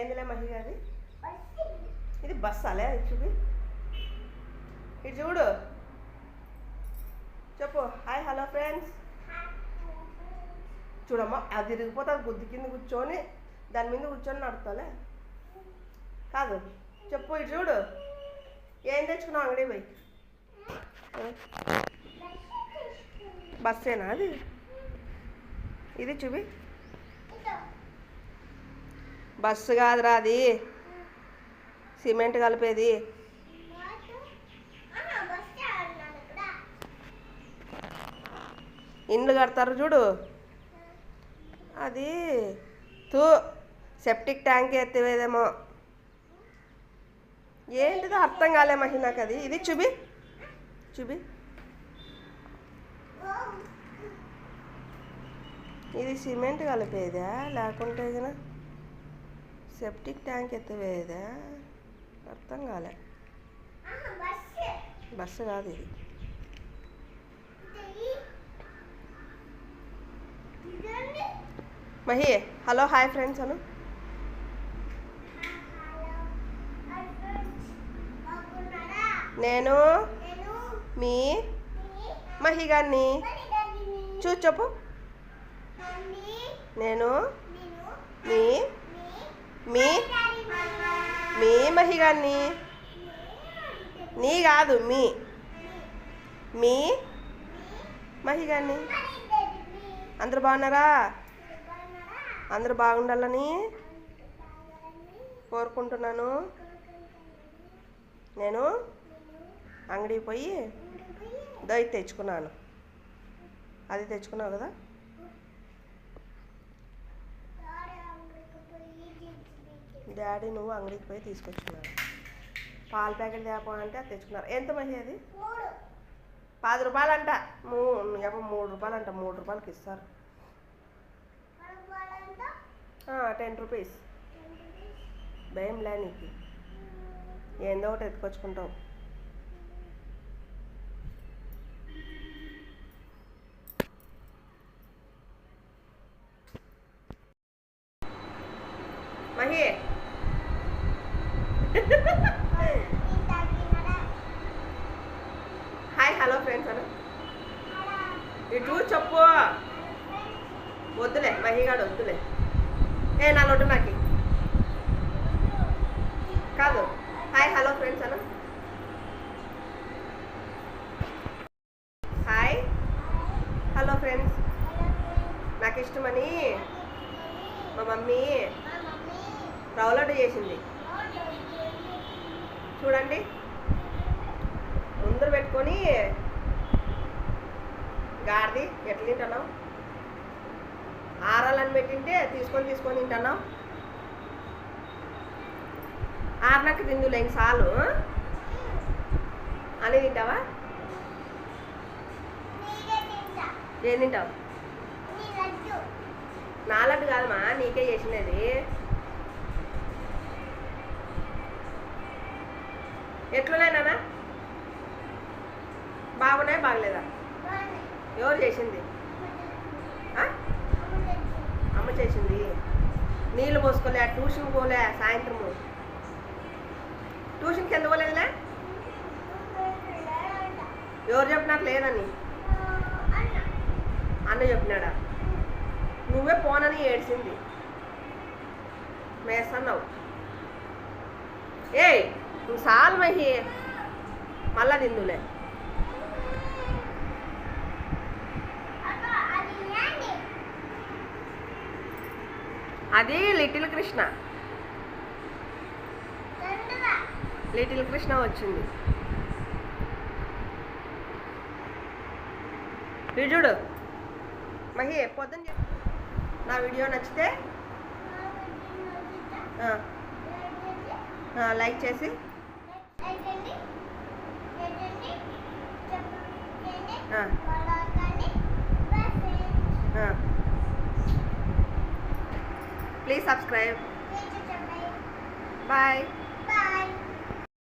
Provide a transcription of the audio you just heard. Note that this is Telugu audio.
ఏందిలే మహి గారి? ఇది బస్ అలే ఇది చూపి. ఇటు చూడు. చెప్పు. Hi hello friends. చూడమ్మా అది తిరిగిపోతుంది బుద్ధి కింద కూర్చొని దాని మీద కూర్చొని నడుతాలే కాదు. చెప్పు ఇటు చూడు. ఏం తెచ్చుకున్నావు అంగడి పోయి? బస్సేనా అది? ఇది చూపి. బస్సు కాదురా అది. సిమెంట్ కలిపేది. ఇండ్లు కడతారు చూడు. అది తూ సెప్టిక్ ట్యాంక్ ఎత్తివేదేమో. ఏంటిదో అర్థం కాలే మహి నాకు అది. ఇది చూపి చూపి ఇది సిమెంట్ కలిపేదా? లేకుంటే కదా సెప్టిక్ ట్యాంక్ ఎత్తివేదా? అర్థం కాలే. బస్సు కాదు ఇది. మహి హలో హాయ్ ఫ్రెండ్స్ అను. నేను మీ మహి గారిని చూ చెప్పు. నేను మీ మీ? మీ మహిగాన్ని? నీ కాదు మీ. మీ మహిగాన్ని? అందరు బాగున్నారా? అందరూ బాగుండాలని కోరుకుంటున్నాను. నేను అంగడికి పోయి దయ తెచ్చుకున్నాను. అది తెచ్చుకున్నావు కదా? డాడీ నువ్వు అంగడికి పోయి తీసుకొచ్చుకున్నాను పాల ప్యాకెట్ తేపో అంటే అది తెచ్చుకున్నారు. ఎంత మహి అది? పది రూపాయలు అంట మూ ఎవ మూడు రూపాయలు అంట మూడు రూపాయలకి ఇస్తారు. Ten rupees. భయం లే నీకు. ఏందో ఒకటి ఎత్తుకొచ్చుకుంటావు. మహి. హాయ్ ఇటు చెప్పు. వద్దులే మహిగాడు వద్దులే. ఏ నా లొడ్డు నాకు. కాదు. హాయ్ హలో ఫ్రెండ్స్ అన్న హాయ్. Hello friends. నాకు ఇష్టమని మా మమ్మీ రవ్వ చేసింది. చూడండి. గాడిది ఎట్లా తింటున్నావు? ఆరాలని పెట్టింటే తీసుకొని తీసుకొని తింటున్నావు? ఆరినాక తిందులే ఇంక చాలు. అని తింటావా? ఏం తింటావు? నాలట్టు కాదమ్మా నీకే చేసినది. ఎట్లున్నాయి నాన్న? బాగున్నాయి? బాగలేదా? ఎవరు చేసింది? ఆ? అమ్మ చేసింది. నీళ్ళు పోసుకోలే ట్యూషన్ పోలే సాయంత్రము. ట్యూషన్కి ఎందుకు పోలేదులే? ఎవరు చెప్పినారు లేదని? అన్న చెప్పినాడా? నువ్వే పోనని ఏడ్చింది. మేసన్నావు ఏయ్ నువ్వు సాల్ మహి మళ్ళా తిందులే అది లిటిల్ కృష్ణ. లిటిల్ కృష్ణ వచ్చింది. ఇది చూడు. మహి పొద్దున్న నా వీడియో నచ్చితే లైక్ చేసి. ఆ, प्लीज़ सब्सक्राइब बाय